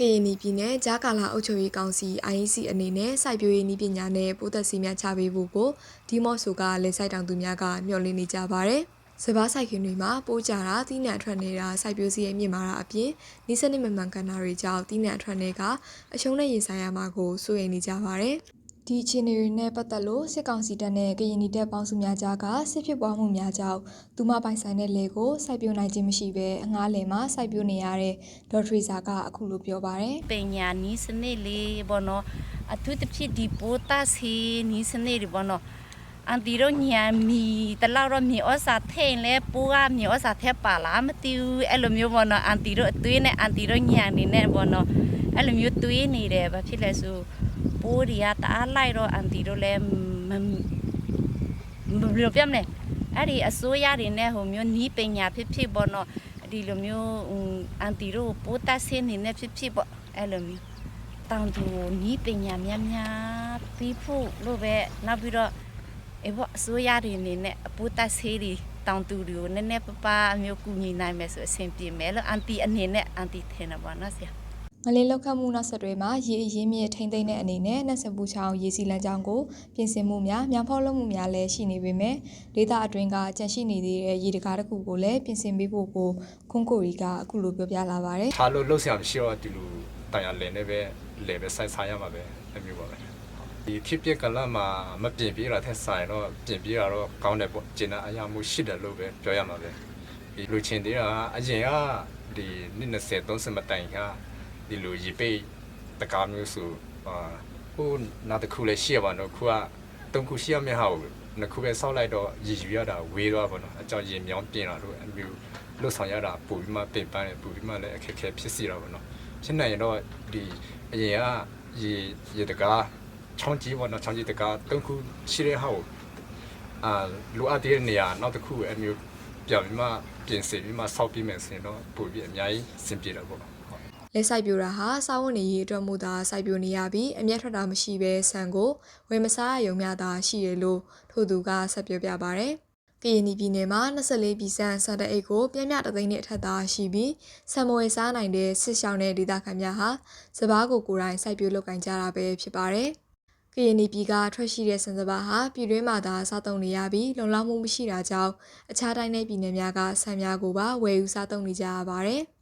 နီပြည်နယ်ဂျာကာလာအုပ်ချုပ်ရေးကောင်စီ IEC အနေနဲ့စိုက်ပျိုးရေးနည်းပညာနဲ့ပိုးသက်စီများချပေးဖို့ကိုဒီမော့ဆိုကလက်စိုက်တောင်သူများကမျှော်လင့်နေကြပါတယ်။စပားစိုက်ခင်တွေမှာပိုးကြတာတီးနှံထွက်နေတာစိုက်ပျိုးစည်းရဲ့မြင့်မာတာအပြင်နီးစနစ်မမှန်ကန်တာတွေကြောင့်တီးနှံထွက်နေကအရှုံးနဲ့ရင်ဆိုင်ရမှာကိုစိုးရိမ်နေကြပါတယ်။ ဒီအခြေအနေတွေနဲ့ပတ်သက်လို့စစ်ကောင်စီတပ်နဲ့ကရင်နီတပ်ပေါင်းစုများကြားကစစ်ဖြစ်ပွားမှုများကြောင့်သူမပိုင်ဆိုင်တဲ့လေကိုစိုက်ပျိုးနိုင်ခြင်းမရှိဘဲအငားလယ်မှာစိုက်ပျိုးနေရတဲ့ဒေါ်ထရီစာကအခုလိုပြောပါတယ်ပညာနီးစနစ်လေးဘောနော်အထူးသဖြင့်ဒီပိုတာစီနီးစနစ်တွေဘောနော်အန်တီတို့ညာမီတလောက်တော့မြေဩစာထဲ့လဲပိုးကမြေဩစာထဲပါလားမသိဘူးအဲ့လိုမျိုးဘောနော်အန်တီတို့အသွေးနဲ့အန်တီတို့ညာနေနဲ့ဘောနော်အဲ့လိုမျိုးသွေးနေတယ်ဘာဖြစ်လဲဆို ပိုးတွေကတအားလိုက်တော့အန်တီတို့လဲမမဘယ်လိုပြမလဲအဲ့ဒီအစိုးရတွေနဲ့ဟိုမျိုးနီးပညာဖြစ်ဖြစ်ဘောနော်ဒီလိုမျိုးအန်တီတို့ပိုးတတ်စင်းနေနဲ့ဖြစ်ဖြစ်ပေါ့အဲ့လိုမျိုးတောင်သူနီးပညာများများပြီးဖို့လို့ပဲနောက်ပြီးတော့အေးပေါ့အစိုးရတွေအနေနဲ့အပူတက်ဆေးတွေတောင်သူတွေကိုနည်းနည်းပပအမျိုးကူညီနိုင်မယ်ဆိုအဆင်ပြေမယ်လို့အန်တီအနေနဲ့အန်တီထင်တယ်ပေါ့နော်ဆရာ ငလင်းလောက်ခတ်မှုနောက်ဆက်တွဲမှာရေအရင်းမြစ်ထိမ့်သိမ့်တဲ့အနေနဲ့နှက်စပူချောင်းရေစီလမ်းကြောင်းကိုပြင်ဆင်မှုများမြောင်ဖောက်လုပ်မှုများလည်းရှိနေပေမဲ့ဒေသအတွင်းကကြန့်ရှိနေသေးတဲ့ရေတကားတစ်ခုကိုလည်းပြင်ဆင်ပေးဖို့ကိုခွန်ကိုရီကအခုလိုပြောပြလာပါတယ်ထားလို့လှုပ်ရှားမရှိတော့ဒီလိုတန်ရလည်နေပဲလေပဲဆိုင်ဆိုင်ရမှာပဲအမျိုးပါပဲဒီဖြစ်ပကလမှာမပြင်ပြေးတာထက်ဆိုင်တော့ပြင်ပြေးတာတော့ကောင်းတယ်ပေါ့ကျင်နာအရာမှုရှိတယ်လို့ပဲပြောရမှာပဲဒီလူချင်းသေးတာအရင်ကဒီနှစ်20 30မတိုင်က ဒီလိုရေပိတ်တကားမျိုးဆိုအာဟိုနောက်တစ်ခုလည်းရှိရပါတော့ခုကတုံးခုရှိရမယ့်ဟာကိုနှစ်ခုပဲဆောက်လိုက်တော့ရည်ယူရတာဝေးသွားပါတော့အကြောင်းရင်မြောင်းပြင်လာလို့အမျိုးလှုပ်ဆောင်ရတာပိုပြီးမှပင်ပန်းတယ်ပိုပြီးမှလည်းအခက်အခဲဖြစ်စီတာပါတော့ဖြစ်နိုင်ရင်တော့ဒီအရင်ကရေရေတကားချောင်းကြီးပေါ့နော်ချောင်းကြီးတကားတုံးခုရှိတဲ့ဟာကိုအာလိုအပ်တဲ့နေရာနောက်တစ်ခုအမျိုးပြန်ပြီးမှပြင်ဆင်ပြီးမှဆောက်ပြီးမယ်ဆိုရင်တော့ပိုပြီးအများကြီးစင်ပြေတယ်ပေါ့ လက်စိုက်ပြိုတာဟာစာဝတ်နေရေးအတွက်မို့သာစိုက်ပြိုနေရပြီးအမျက်ထွက်တာမရှိဘဲဆန်ကိုဝယ်မစားရုံများသာရှိရလို့ထို့သူကဆက်ပြောပြပါဗျ။ကရင်ပြည်နယ်မှာ24ပြည်စံစံတအိတ်ကိုပြင်းပြတသိန်းနဲ့အထက်သားရှိပြီးဆံမွေစားနိုင်တဲ့စစ်ရှောင်းတဲ့ဒေသခံများဟာစပားကိုကိုယ်တိုင်စိုက်ပျိုးလုပ်ကင်ကြတာပဲဖြစ်ပါတယ်။ကရင်ပြည်ကထွက်ရှိတဲ့စံစပားဟာပြည်တွင်းမှာသာစားသုံးနေရပြီးလုံလောက်မှုမရှိတာကြောင့်အခြားတိုင်းနယ်ပြည်နယ်များကဆံများကိုပါဝယ်ယူစားသုံးနေကြရပါတယ်။